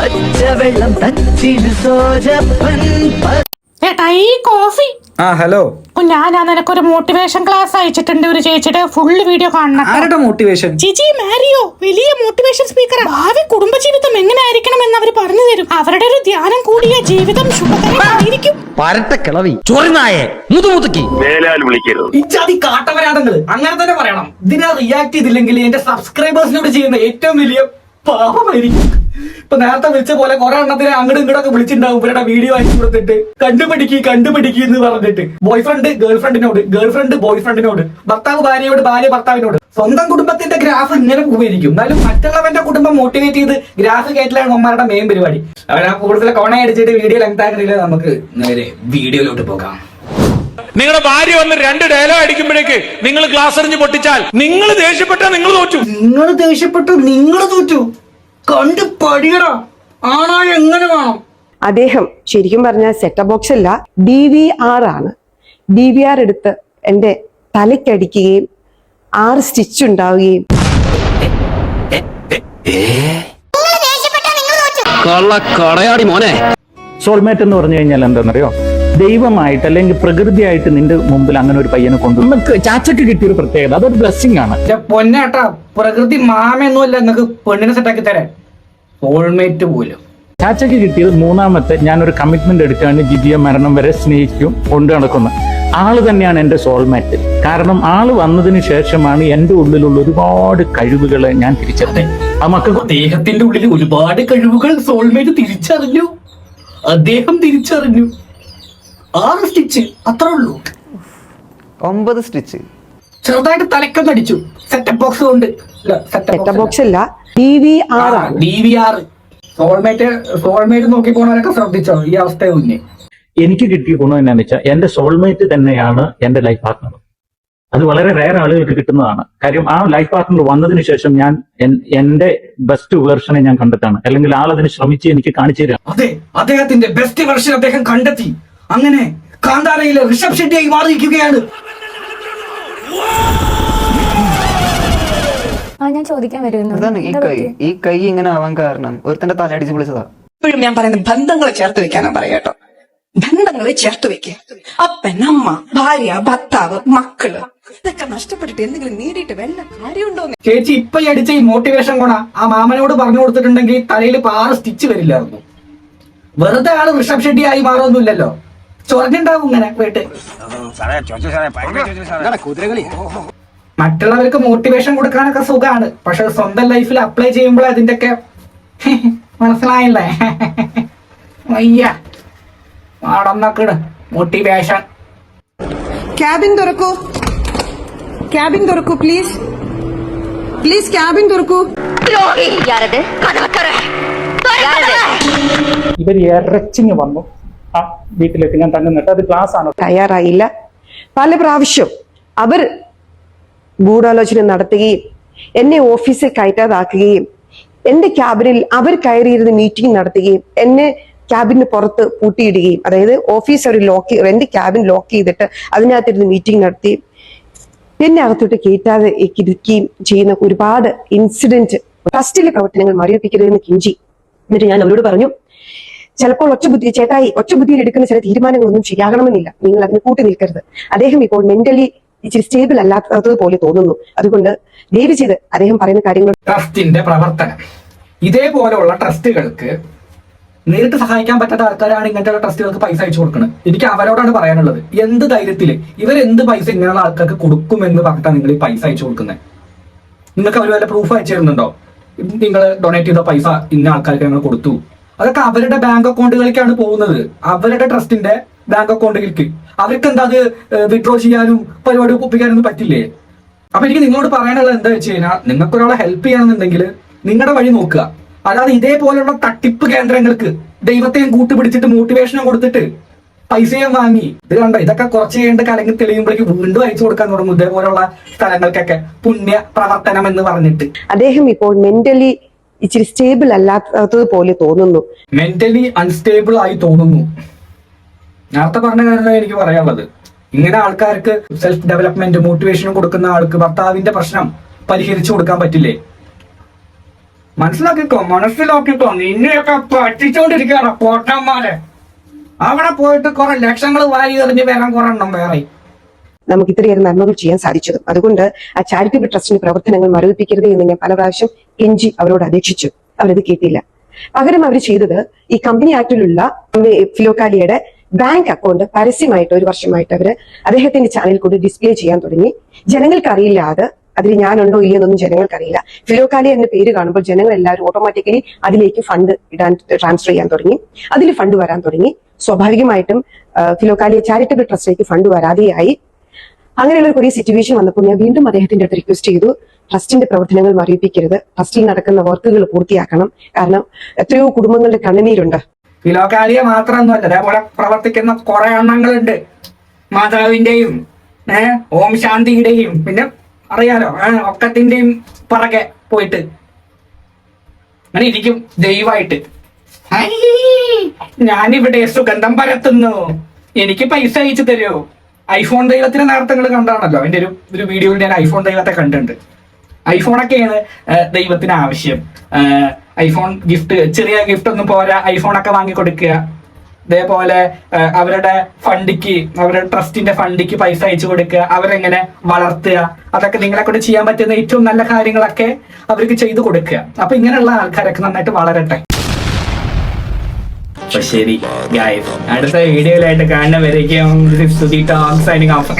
പച്ചവെള്ളം തച്ചിന് സോജപ്പൻ. ഏട്ടാ ഈ കോഫി. ആ ഹലോ. ഓ, ഞാനാ നിനക്കൊരു മോട്ടിവേഷൻ ക്ലാസ് അയച്ചിട്ടുണ്ട് ഒരു ചേച്ചിയുടെ ഫുള്ള് വീഡിയോ കാണണം ആരുടെ മോട്ടിവേഷൻ ചിജി മാരിയോ വലിയ മോട്ടിവേഷൻ സ്പീക്കർ ഭാവി കുടുംബജീവിതം എങ്ങനെ ആയിരിക്കണം എന്ന് അവർ പറഞ്ഞു തരും. അവരുടെ ഒരു ധ്യാനം കൂടിയ ജീവിതം ശുഭകരമായിരിക്കും പരട്ട കിളവി. ചൊറിനായെ മുതുമുതുക്കി മേലാൽ വിളിക്കരുത്. ഇച്ചാതി കാട്ടവരാണെങ്കിൽ അങ്ങനെ തന്നെ പറയണം. ഇതിനെ റിയാക്ട് ചെയ്തില്ലെങ്കിൽ എന്റെ സബ്സ്ക്രൈബേഴ്സിനോട് ചെയ്യുന്ന ഏറ്റവും വലിയ ഇപ്പൊ നേരത്തെ വിളിച്ച പോലെ കുറെ എണ്ണത്തിനെ അങ്ങോട്ടും ഇങ്ങോട്ടൊക്കെ വിളിച്ചിട്ടുണ്ടാവും ഇവരുടെ വീഡിയോ അയച്ചു കൊടുത്തിട്ട്. കണ്ടുപിടിക്ക് കണ്ടുപിടിക്ക് എന്ന് പറഞ്ഞിട്ട്. ബോയ് ഫ്രണ്ട് ഗേൾ ഫ്രണ്ടിനോട് ഗേൾ ഫ്രണ്ട് ബോയ് ഫ്രണ്ടിനോട് ഭർത്താവ് ഭാര്യയോട് ഭാര്യ ഭർത്താവിനോട്. സ്വന്തം കുടുംബത്തിന്റെ ഗ്രാഫ് ഇങ്ങനെ പോയിരിക്കും എന്നാലും മറ്റുള്ളവന്റെ കുടുംബം മോട്ടിവേറ്റ് ചെയ്ത് ഗ്രാഫ് കേട്ടിലാണ് അമ്മമാരുടെ മെയിൻ പരിപാടി. അവരാ കൂടുതൽ കോണയടിച്ചിട്ട് വീഡിയോ ലെങ്ത് ആക്കുന്നില്ല നമുക്ക് നേരെ വീഡിയോയിലോട്ട് പോകാം. നിങ്ങളുടെ ഭാര്യ വന്ന് രണ്ട് ഡയലോഗ് അടിക്കുമ്പോഴേക്ക് നിങ്ങൾ ഗ്ലാസ് എറിഞ്ഞ് പൊട്ടിച്ചാൽ നിങ്ങൾ ദേഷ്യപ്പെട്ട നിങ്ങൾ തോറ്റു. നിങ്ങൾ ദേഷ്യപ്പെട്ടു നിങ്ങൾ തോറ്റു. കണ്ട് പടിയടാ ആണാ എങ്ങനെ വേണം? അദ്ദേഹം ശരിക്കും പറഞ്ഞാൽ സെറ്റ് ബോക്സ് അല്ല ഡി വി ആർ ആണ്. ഡി വി ആർ എടുത്ത് എന്റെ തലയ്ക്കടിക്കുകയും ആറ് സ്റ്റിച്ച് ഉണ്ടാവുകയും. കള്ള കടയാടി മോനെ. സോൾമേറ്റ് എന്ന് പറഞ്ഞു കഴിഞ്ഞാൽ എന്താണെന്നറിയോ? ദൈവമായിട്ട് അല്ലെങ്കിൽ പ്രകൃതിയായിട്ട് നിന്റെ മുമ്പിൽ അങ്ങനെ ഒരു പയ്യനെ കൊണ്ടു നമുക്ക് ചാച്ചക്ക് കിട്ടിയൊരു പ്രത്യേകത. അതൊരു ബ്ലെസ്സിങ് ആണ്. പൊന്നേട്ടാ പ്രകൃതി മാമയൊന്നുമല്ല നിങ്ങൾക്ക് പെണ്ണിനെ സെറ്റാക്കി തരാൻ. സോൾമേറ്റ് പോലും. ചാച്ചക്ക് കിട്ടിയത് മൂന്നാമത്തെ ഞാനൊരു കമ്മിറ്റ്മെന്റ് എടുക്കുകയാണ് ജിജിയെ മരണം വരെ സ്നേഹിക്കും കൊണ്ടു നടക്കുന്നത് ആൾ തന്നെയാണ് എന്റെ സോൾമേറ്റ് കാരണം ആൾ വന്നതിന് ശേഷമാണ് എന്റെ ഉള്ളിലുള്ള ഒരുപാട് കഴിവുകളെ ഞാൻ തിരിച്ചറിഞ്ഞത്. ആ മക്കൾക്ക് അദ്ദേഹത്തിന്റെ ഉള്ളിൽ ഒരുപാട് കഴിവുകൾ സോൾമേറ്റ് തിരിച്ചറിഞ്ഞു. അദ്ദേഹം തിരിച്ചറിഞ്ഞു. ആറ് സ്റ്റിച്ച് അത്ര ഉള്ളൂ. ഒമ്പത് സ്റ്റിച്ച്. ചെറുതായിട്ട് തലക്കൊന്ന് അടിച്ചു. സെറ്റപ്പ് ബോക്സ് കൊണ്ട് സെറ്റപ്പ് ബോക്സ് അല്ല. D V R D V R soulmate soulmate നോക്കി പോണവരൊക്കെ ശ്രദ്ധിച്ചോ ഈ അവസ്ഥ മുന്നേ? എനിക്ക് കിട്ടിയ ഗുണം എന്നാന്ന് വെച്ചാൽ എന്റെ സോൾമേറ്റ് തന്നെയാണ് എന്റെ ലൈഫ് പാർട്ണർ അത് വളരെ റയർ ആളുകൾക്ക് കിട്ടുന്നതാണ്. കാര്യം ആ ലൈഫ് പാർട്ണർ വന്നതിന് ശേഷം ഞാൻ എന്റെ ബെസ്റ്റ് വേർഷനെ ഞാൻ കണ്ടെത്താണ്. അല്ലെങ്കിൽ ആൾ അതിന് ശ്രമിച്ച് എനിക്ക് കാണിച്ചു തരാം. അതെ അദ്ദേഹത്തിന്റെ ബെസ്റ്റ് വേർഷൻ അദ്ദേഹം കണ്ടെത്തി. അങ്ങനെ കാന്താരയിലെ ഋഷഭ് ഷെട്ടിയായി മാറിയിരിക്കുകയാണ്. ഞാൻ ചോദിക്കാൻ വരുന്നു. ഈ കൈ. ഈ കൈ ഇങ്ങനെ ആവാൻ കാരണം ഒരുത്തന്റെ തല അടിച്ച് വിളിച്ചതാ ഇപ്പോഴും ഞാൻ പറയുന്നത് ബന്ധങ്ങളെ ചേർത്ത് വെക്കാനാ പറയാട്ടോ ബന്ധങ്ങളെ ചേർത്ത് വെക്കുക അപ്പൻ അമ്മ ഭാര്യ ഭർത്താവ് മക്കൾ ഇതൊക്കെ നഷ്ടപ്പെട്ടിട്ട് എന്തെങ്കിലും നേടിയിട്ട് വല്ല കാര്യമുണ്ടോ? ചേച്ചി ഇപ്പൊ ഈ അടിച്ച ഈ മോട്ടിവേഷൻ കൊണ ആ മാമനോട് പറഞ്ഞു കൊടുത്തിട്ടുണ്ടെങ്കിൽ തലയിൽ പാറ സ്റ്റിച്ച് വരില്ലായിരുന്നു. വെറുതെ ആൾ ഋഷഭ് ഷെട്ടി ആയി മാറൊന്നുമില്ലല്ലോ ചൊറഞ്ഞുണ്ടാവും ഇങ്ങനെ പോയിട്ട് മറ്റുള്ളവർക്ക് മോട്ടിവേഷൻ കൊടുക്കാനൊക്കെ സുഖാണ്. പക്ഷെ സ്വന്തം ലൈഫിൽ അപ്ലൈ ചെയ്യുമ്പോൾ അതിന്റെയൊക്കെ മനസ്സിലായില്ലേ? അയ്യ ആടന്നക്കിട് മോട്ടിവേഷൻ ക്യാബിൻ തുറക്കൂ. ക്യാബിൻ തുറക്കൂ പ്ലീസ് പ്ലീസ് ക്യാബിൻ തുറക്കൂ. ഇവർ ഇറച്ചിങ് വന്നു. ആ വീട്ടിലേക്ക് ഞാൻ തന്നെ നിട്ട് അത് ക്ലാസ് ആണ്. തയ്യാറായില്ല. പല പ്രാവശ്യം അവർ ഗൂഢാലോചന നടത്തുകയും എന്നെ ഓഫീസിൽ കയറ്റാതാക്കുകയും എന്റെ ക്യാബിനിൽ അവർ കയറിയിരുന്ന് മീറ്റിംഗ് നടത്തുകയും എന്നെ ക്യാബിന് പുറത്ത് പൂട്ടിയിടുകയും അതായത് ഓഫീസ് അവർ ലോക്ക് എന്റെ ക്യാബിൻ ലോക്ക് ചെയ്തിട്ട് അതിനകത്തിരുന്ന് മീറ്റിംഗ് നടത്തി. എന്നെ അകത്തോട്ട് കയറ്റാതെ ഇരിക്കുകയും ചെയ്യുന്ന ഒരുപാട് ഇൻസിഡന്റ് ട്രസ്റ്റിലെ പ്രവർത്തനങ്ങൾ മരവിപ്പിക്കരുതെന്ന് കിഞ്ചി. എന്നിട്ട് ഞാൻ അവരോട് പറഞ്ഞു ചിലപ്പോൾ ഒറ്റബുദ്ധി ചേട്ടായി ഒറ്റബുദ്ധിയിൽ എടുക്കുന്ന ചില തീരുമാനങ്ങളൊന്നും ശരിയാകണമെന്നില്ല. നിങ്ങൾ അതിന് കൂട്ടി നിൽക്കരുത്. അദ്ദേഹം ഇപ്പോൾ മെന്റലി ഇച്ചിരി സ്റ്റേബിൾ അല്ലാത്തത് പോലെ തോന്നുന്നു. അതുകൊണ്ട് ദയവ് ചെയ്ത് അദ്ദേഹം പറയുന്ന കാര്യങ്ങൾ ട്രസ്റ്റിന്റെ പ്രവർത്തനം. ഇതേപോലെയുള്ള ട്രസ്റ്റുകൾക്ക് നേരിട്ട് സഹായിക്കാൻ പറ്റാത്ത ആൾക്കാരാണ് ഇങ്ങനത്തെ ട്രസ്റ്റുകൾക്ക് പൈസ അയച്ചു കൊടുക്കുന്നത് എനിക്ക് അവരോടാണ് പറയാനുള്ളത്. എന്ത് ധൈര്യത്തിൽ ഇവരെന്ത് പൈസ ഇങ്ങനെയുള്ള ആൾക്കാർക്ക് കൊടുക്കുമെന്ന് പറഞ്ഞിട്ടാണ് നിങ്ങൾ ഈ പൈസ അയച്ചു കൊടുക്കുന്നത്? നിങ്ങൾക്ക് അവർ വല്ല പ്രൂഫ് അയച്ചു തരുന്നുണ്ടോ? നിങ്ങൾ ഡൊണേറ്റ് ചെയ്ത പൈസ ഇന്ന ആൾക്കാർക്ക് ഞങ്ങൾ കൊടുത്തു. അതൊക്കെ അവരുടെ ബാങ്ക് അക്കൗണ്ടുകളിലേക്കാണ് പോകുന്നത്. അവരുടെ ട്രസ്റ്റിന്റെ ബാങ്ക് അക്കൗണ്ടുകൾക്ക് അവർക്ക് എന്താ അത് വിഡ്രോ ചെയ്യാനും പരിപാടി ഒപ്പിക്കാനൊന്നും പറ്റില്ലേ? അപ്പൊ എനിക്ക് നിങ്ങളോട് പറയാനുള്ളത് എന്താ വെച്ച് കഴിഞ്ഞാൽ നിങ്ങൾക്ക് ഒരാളെ ഹെൽപ്പ് ചെയ്യണമെന്നുണ്ടെങ്കിൽ നിങ്ങളുടെ വഴി നോക്കുക. അല്ലാതെ ഇതേപോലെയുള്ള തട്ടിപ്പ് കേന്ദ്രങ്ങൾക്ക് ദൈവത്തെയും കൂട്ടുപിടിച്ചിട്ട് മോട്ടിവേഷനും കൊടുത്തിട്ട് പൈസയും വാങ്ങി. ഇത് കണ്ടോ ഇതൊക്കെ കുറച്ച് കഴിയേണ്ട കലങ്ങി തെളിയുമ്പോഴേക്ക് വീണ്ടും അയച്ചു കൊടുക്കാൻ തുടങ്ങും. ഇതേപോലുള്ള സ്ഥലങ്ങൾക്കൊക്കെ പുണ്യ പ്രവർത്തനം എന്ന് പറഞ്ഞിട്ട്. അദ്ദേഹം ഇപ്പോൾ മെന്റലി ഇച്ചിരി സ്റ്റേബിൾ അല്ലാത്തത് പോലെ തോന്നുന്നു. മെന്റലി അൺസ്റ്റേബിൾ ആയി തോന്നുന്നു. നേരത്തെ പറഞ്ഞ കാര്യം എനിക്ക് പറയാനുള്ളത്. ഇങ്ങനെ ആൾക്കാർക്ക് സെൽഫ് ഡെവലപ്മെന്റ് മോട്ടിവേഷനും കൊടുക്കുന്ന ആൾക്ക് ഭർത്താവിന്റെ പ്രശ്നം പരിഹരിച്ചു കൊടുക്കാൻ പറ്റില്ലേ? മനസ്സിലാക്കിക്കോ മനസ്സിലാക്കിക്കോ. നിന്നെയൊക്കെ പറ്റിച്ചോണ്ടിരിക്കുകയാണ് കോട്ടന്മാരെ അവിടെ പോയിട്ട് കുറെ ലക്ഷങ്ങൾ വാരി എറിഞ്ഞ് വരാൻ കുറെ എണ്ണം വേറെ. നമുക്ക് ഇത്രയേറെ നന്മകൾ ചെയ്യാൻ സാധിച്ചതും. അതുകൊണ്ട് ആ ചാരിറ്റബിൾ ട്രസ്റ്റിന്റെ പ്രവർത്തനങ്ങൾ മരവിപ്പിക്കരുത് എന്ന് ഞാൻ പല പ്രാവശ്യം കെഞ്ചി അവരോട് അപേക്ഷിച്ചു. അവരത് കേട്ടില്ല. പകരം അവർ ചെയ്തത് ഈ കമ്പനി ആക്ടിലുള്ള ഫിലോക്കാലിയുടെ ബാങ്ക് അക്കൗണ്ട് പരസ്യമായിട്ട് ഒരു വർഷമായിട്ട് അവർ അദ്ദേഹത്തിന്റെ ചാനലിൽ കൂടി ഡിസ്പ്ലേ ചെയ്യാൻ തുടങ്ങി. ജനങ്ങൾക്ക് അറിയില്ലാതെ അതിൽ ഞാനുണ്ടോ ഇല്ലെന്നൊന്നും ജനങ്ങൾക്ക് അറിയില്ല. ഫിലോക്കാലി എന്ന പേര് കാണുമ്പോൾ ജനങ്ങൾ എല്ലാവരും ഓട്ടോമാറ്റിക്കലി അതിലേക്ക് ഫണ്ട് ഇടാൻ ട്രാൻസ്ഫർ ചെയ്യാൻ തുടങ്ങി. അതിൽ ഫണ്ട് വരാൻ തുടങ്ങി. സ്വാഭാവികമായിട്ടും ആ, ഫിലോക്കാലിയ ചാരിറ്റബിൾ ട്രസ്റ്റിലേക്ക് ഫണ്ട് വരാതെയായി. അങ്ങനെയുള്ള കുറേ സിറ്റുവേഷൻ വന്നപ്പോൾ ഞാൻ വീണ്ടും അദ്ദേഹത്തിന്റെ അടുത്ത് റിക്വസ്റ്റ് ചെയ്തു. ട്രസ്റ്റിന്റെ പ്രവർത്തനങ്ങൾ മറിയിപ്പിക്കരുത് ട്രസ്റ്റിൽ നടക്കുന്ന വർക്കുകൾ പൂർത്തിയാക്കണം. കാരണം എത്രയോ കുടുംബങ്ങളുടെ കണ്ണുനീരുണ്ട്. ഫിലോകാലിയ മാത്രമൊന്നുമല്ല. അതേപോലെ പ്രവർത്തിക്കുന്ന കുറെ എണ്ണങ്ങളുണ്ട്. മാതാവിന്റെയും ഏഹ് ഓം ശാന്തിയുടെയും പിന്നെ അറിയാലോ ഒക്കത്തിന്റെയും പുറകെ പോയിട്ട്. അങ്ങനെ ഇരിക്കും ദൈവമായിട്ട്. ഞാനിവിടെ സുഗന്ധം പരത്തുന്നു. എനിക്ക് പൈസ അയച്ചു തരുമോ ഐഫോൺ ദൈവത്തിന് നേരത്തെ നിങ്ങൾ കണ്ടാണല്ലോ. അതിന്റെ ഒരു ഒരു വീഡിയോയിൽ ഞാൻ ഐഫോൺ ദൈവത്തെ കണ്ടിട്ടുണ്ട്. ഐഫോണൊക്കെയാണ് ദൈവത്തിന് ആവശ്യം. ഐഫോൺ ഗിഫ്റ്റ് ചെറിയ ഗിഫ്റ്റ് ഒന്നും പോരാ ഐഫോണൊക്കെ വാങ്ങി കൊടുക്കുക അതേപോലെ അവരുടെ ഫണ്ടിക്ക് അവരുടെ ട്രസ്റ്റിന്റെ ഫണ്ടിക്ക് പൈസ അയച്ചു കൊടുക്കുക അവരെങ്ങനെ വളർത്തുക. അതൊക്കെ നിങ്ങളെ കൊണ്ട് ചെയ്യാൻ പറ്റുന്ന ഏറ്റവും നല്ല കാര്യങ്ങളൊക്കെ അവർക്ക് ചെയ്തു കൊടുക്കുക. അപ്പൊ ഇങ്ങനെയുള്ള ആൾക്കാരൊക്കെ നന്നായിട്ട് വളരട്ടെ. അപ്പൊ ശരി ഗായ്സ് അടുത്ത വീഡിയോയിലായിട്ട് കാണുന്നവരേക്കും ടോക്സ് ആയിട്ട്